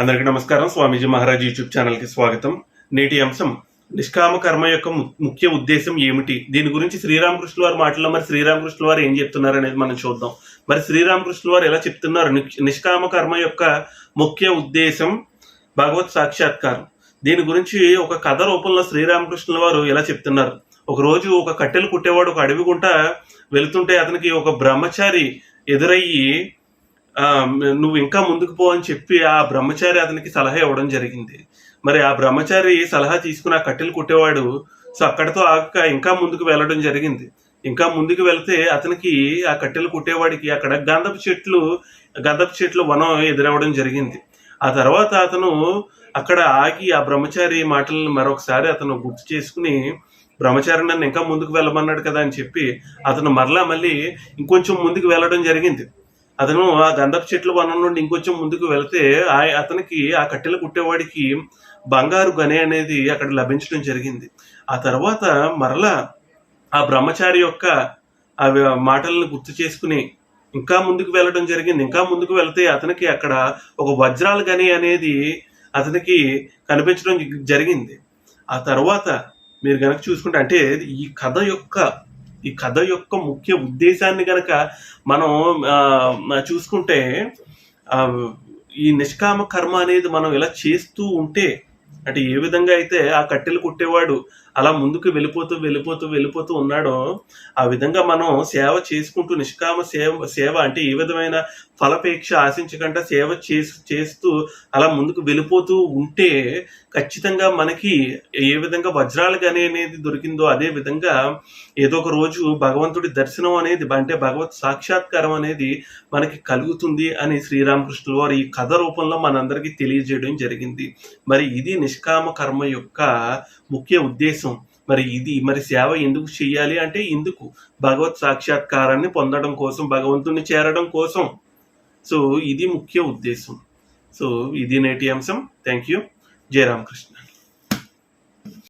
అందరికీ నమస్కారం. స్వామీజీ మహారాజ్ యూట్యూబ్ ఛానల్కి స్వాగతం. నేటి అంశం నిష్కామ కర్మ యొక్క ముఖ్య ఉద్దేశం ఏమిటి? దీని గురించి శ్రీరామకృష్ణుల వారి మాటల్లో మరి శ్రీరామకృష్ణుల వారు ఏం చెప్తున్నారు అనేది మనం చూద్దాం. మరి శ్రీరామకృష్ణుల వారు ఎలా చెప్తున్నారు? నిష్కామ కర్మ యొక్క ముఖ్య ఉద్దేశం భగవత్ సాక్షాత్కారం. దీని గురించి ఒక కథ రూపంలో శ్రీరామకృష్ణుల వారు ఎలా చెప్తున్నారు? ఒకరోజు ఒక కట్టెలు కుట్టేవాడు ఒక అడవి గుంట వెళుతుంటే అతనికి ఒక బ్రహ్మచారి ఎదురయ్యి నువ్వు ఇంకా ముందుకు పో అని చెప్పి ఆ బ్రహ్మచారి అతనికి సలహా ఇవ్వడం జరిగింది. మరి ఆ బ్రహ్మచారి సలహా తీసుకుని ఆ కట్టెలు కుట్టేవాడు సో అక్కడితో ఆక ఇంకా ముందుకు వెళ్ళడం జరిగింది. ఇంకా ముందుకు వెళ్తే అతనికి ఆ కట్టెలు కుట్టేవాడికి అక్కడ గంధపు చెట్లు గంధపు చెట్లు వనం ఎదురవ్వడం జరిగింది. ఆ తర్వాత అతను అక్కడ ఆగి ఆ బ్రహ్మచారి మాటలను మరొకసారి అతను గుర్తు చేసుకుని బ్రహ్మచారి నన్ను ఇంకా ముందుకు వెళ్ళమన్నాడు కదా అని చెప్పి అతను మరలా మళ్ళీ ఇంకొంచెం ముందుకు వెళ్ళడం జరిగింది. అతను ఆ గంధపు చెట్ల వనం నుండి ఇంకొంచెం ముందుకు వెళితే ఆ- అతనికి ఆ కట్టెలు కుట్టేవాడికి బంగారు గని అనేది అక్కడ లభించడం జరిగింది. ఆ తర్వాత మరలా ఆ బ్రహ్మచారి యొక్క ఆ మాటలను గుర్తు చేసుకుని ఇంకా ముందుకు వెళ్ళడం జరిగింది. ఇంకా ముందుకు వెళితే అతనికి అక్కడ ఒక వజ్రాల గని అనేది అతనికి కనిపించడం జరిగింది. ఆ తర్వాత మీరు కనుక చూసుకుంటే అంటే ఈ కథ యొక్క ఈ కథ యొక్క ముఖ్య ఉద్దేశాన్ని గనక మనం చూసుకుంటే ఆ, ఈ నిష్కామ కర్మ అనేది మనం ఇలా చేస్తూ ఉంటే అంటే ఏ విధంగా అయితే ఆ కట్టెలు కుట్టేవాడు అలా ముందుకు వెళ్ళిపోతూ వెళ్ళిపోతూ వెళ్ళిపోతూ ఉన్నాడో ఆ విధంగా మనం సేవ చేసుకుంటూ నిష్కామ సేవ సేవ అంటే ఏ విధమైన ఫలపేక్ష ఆశించకుండా సేవ చేసి చేస్తూ అలా ముందుకు వెళ్ళిపోతూ ఉంటే ఖచ్చితంగా మనకి ఏ విధంగా వజ్రాలు కానీ అనేది దొరికిందో అదే విధంగా ఏదో ఒక రోజు భగవంతుడి దర్శనం అనేది అంటే భగవత్ సాక్షాత్కారం అనేది మనకి కలుగుతుంది అని శ్రీరామకృష్ణుల వారు ఈ కథ రూపంలో మనందరికీ తెలియజేయడం జరిగింది. మరి ఇది నిష్కామ కర్మ యొక్క ముఖ్య ఉద్దేశం. మరి ఇది మరి సేవ ఎందుకు చేయాలి అంటే ఇందుకు. భగవత్ సాక్షాత్కారాన్ని పొందడం కోసం భగవంతుని చేరడం కోసం. సో ఇది ముఖ్య ఉద్దేశం. సో ఇది నేటి అంశం. Thank you Jayaramakrishna